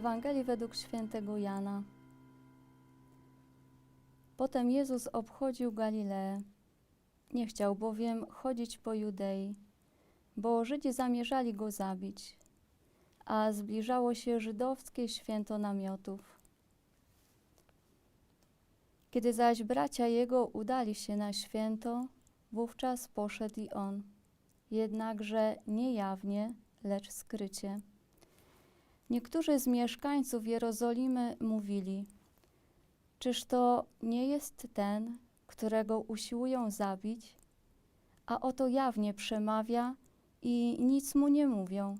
Ewangelii według świętego Jana. Potem Jezus obchodził Galileę. Nie chciał bowiem chodzić po Judei, bo Żydzi zamierzali go zabić, a zbliżało się żydowskie święto namiotów. Kiedy zaś bracia jego udali się na święto, wówczas poszedł i on, jednakże nie jawnie, lecz skrycie. Niektórzy z mieszkańców Jerozolimy mówili: Czyż to nie jest ten, którego usiłują zabić? A oto jawnie przemawia i nic mu nie mówią.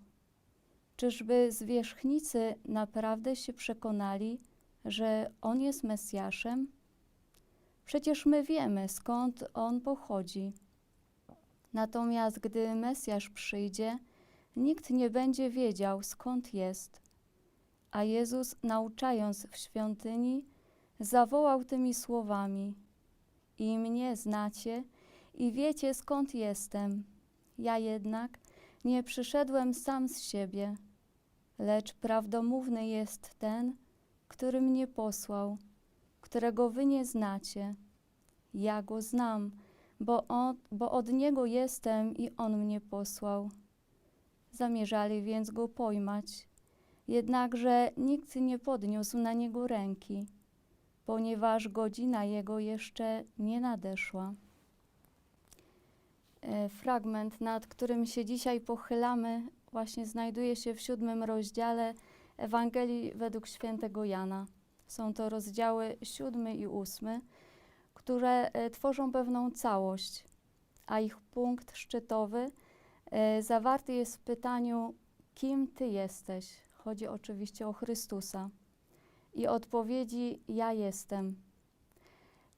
Czyżby zwierzchnicy naprawdę się przekonali, że on jest Mesjaszem? Przecież my wiemy, skąd on pochodzi. Natomiast gdy Mesjasz przyjdzie, nikt nie będzie wiedział, skąd jest. A Jezus, nauczając w świątyni, zawołał tymi słowami: I mnie znacie, i wiecie, skąd jestem. Ja jednak nie przyszedłem sam z siebie, lecz prawdomówny jest ten, który mnie posłał, którego wy nie znacie. Ja go znam, bo, bo od niego jestem i on mnie posłał. Zamierzali więc go pojmać, jednakże nikt nie podniósł na niego ręki, ponieważ godzina jego jeszcze nie nadeszła. E, Fragment, nad którym się dzisiaj pochylamy, właśnie znajduje się w siódmym rozdziale Ewangelii według świętego Jana. Są to rozdziały siódmy i ósmy, które e, tworzą pewną całość, a ich punkt szczytowy zawarty jest w pytaniu: Kim Ty jesteś? Chodzi oczywiście o Chrystusa. I odpowiedzi: Ja jestem.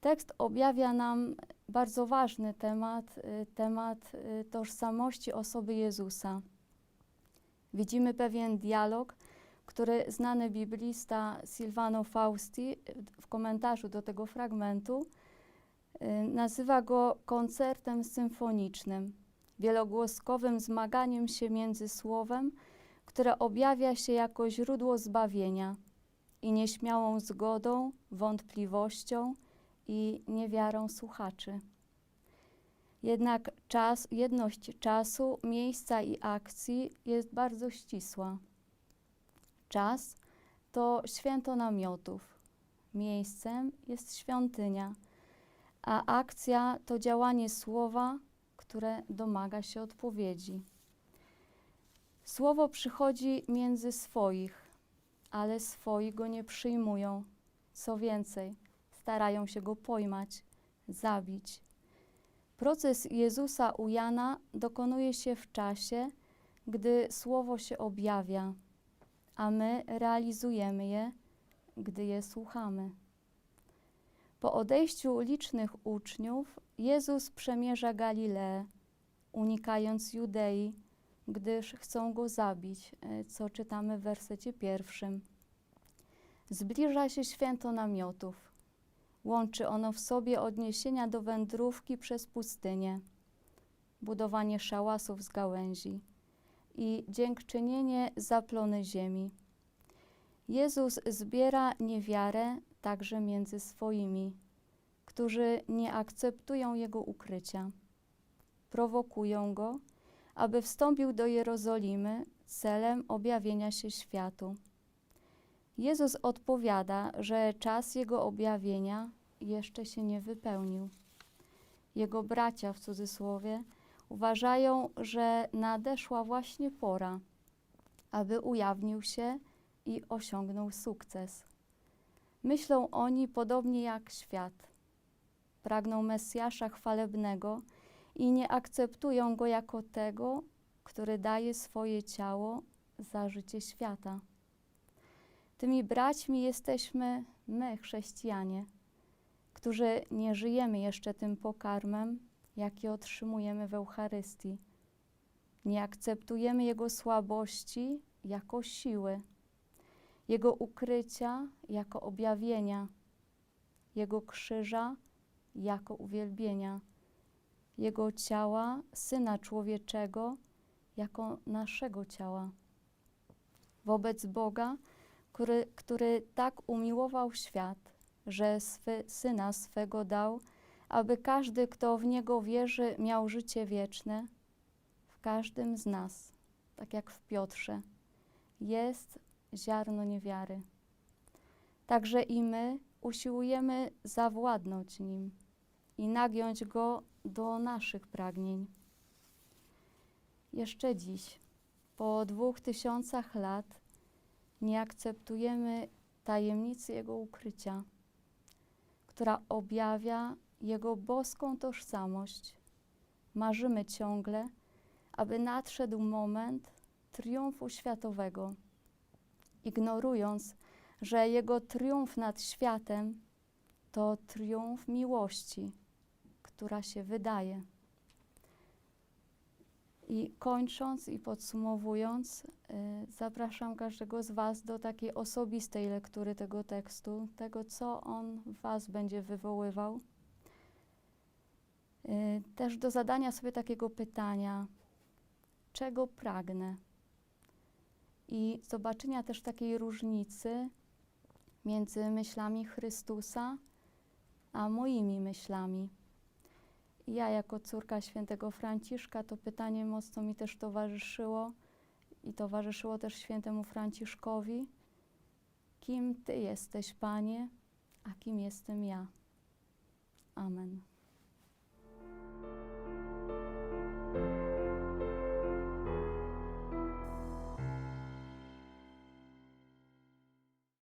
Tekst objawia nam bardzo ważny temat, y, temat y, tożsamości osoby Jezusa. Widzimy pewien dialog, który znany biblista Silvano Fausti w komentarzu do tego fragmentu nazywa go koncertem symfonicznym, wielogłoskowym zmaganiem się między słowem, które objawia się jako źródło zbawienia i nieśmiałą zgodą, wątpliwością i niewiarą słuchaczy. Jednak czas, jedność czasu, miejsca i akcji jest bardzo ścisła. Czas to święto namiotów, miejscem jest świątynia, a akcja to działanie słowa, które domaga się odpowiedzi. Słowo przychodzi między swoich, ale swoi go nie przyjmują. Co więcej, starają się go pojmać, zabić. Proces Jezusa u Jana dokonuje się w czasie, gdy słowo się objawia, a my realizujemy je, gdy je słuchamy. Po odejściu licznych uczniów, Jezus przemierza Galileę, unikając Judei, gdyż chcą go zabić, e, co czytamy w wersecie pierwszym. Zbliża się święto namiotów. Łączy ono w sobie odniesienia do wędrówki przez pustynię, budowanie szałasów z gałęzi i dziękczynienie zaplony ziemi. Jezus zbiera niewiarę także między swoimi, którzy nie akceptują Jego ukrycia. Prowokują Go, aby wstąpił do Jerozolimy celem objawienia się światu. Jezus odpowiada, że czas Jego objawienia jeszcze się nie wypełnił. Jego bracia, w cudzysłowie, uważają, że nadeszła właśnie pora, aby ujawnił się i osiągnął sukces. Myślą oni podobnie jak świat. Pragną Mesjasza chwalebnego i nie akceptują go jako tego, który daje swoje ciało za życie świata. Tymi braćmi jesteśmy my, chrześcijanie, którzy nie żyjemy jeszcze tym pokarmem, jaki otrzymujemy w Eucharystii. Nie akceptujemy Jego słabości jako siły, Jego ukrycia jako objawienia, Jego krzyża jako uwielbienia, Jego ciała, Syna Człowieczego, jako naszego ciała. Wobec Boga który, który tak umiłował świat, że swy, Syna swego dał, aby każdy, kto w Niego wierzy, miał życie wieczne. W każdym z nas, tak jak w Piotrze, jest ziarno niewiary. Także i my usiłujemy zawładnąć nim i nagiąć go do naszych pragnień. Jeszcze dziś, po dwóch tysiącach lat, nie akceptujemy tajemnicy Jego ukrycia, która objawia Jego boską tożsamość. Marzymy ciągle, aby nadszedł moment triumfu światowego, ignorując, że Jego triumf nad światem to triumf miłości, która się wydaje. I kończąc i podsumowując, y, zapraszam każdego z Was do takiej osobistej lektury tego tekstu, tego, co on w Was będzie wywoływał. Y, też do zadania sobie takiego pytania, czego pragnę? I zobaczenia też takiej różnicy między myślami Chrystusa a moimi myślami. Ja jako córka świętego Franciszka to pytanie mocno mi też towarzyszyło i towarzyszyło też świętemu Franciszkowi. Kim Ty jesteś, Panie, a kim jestem ja? Amen.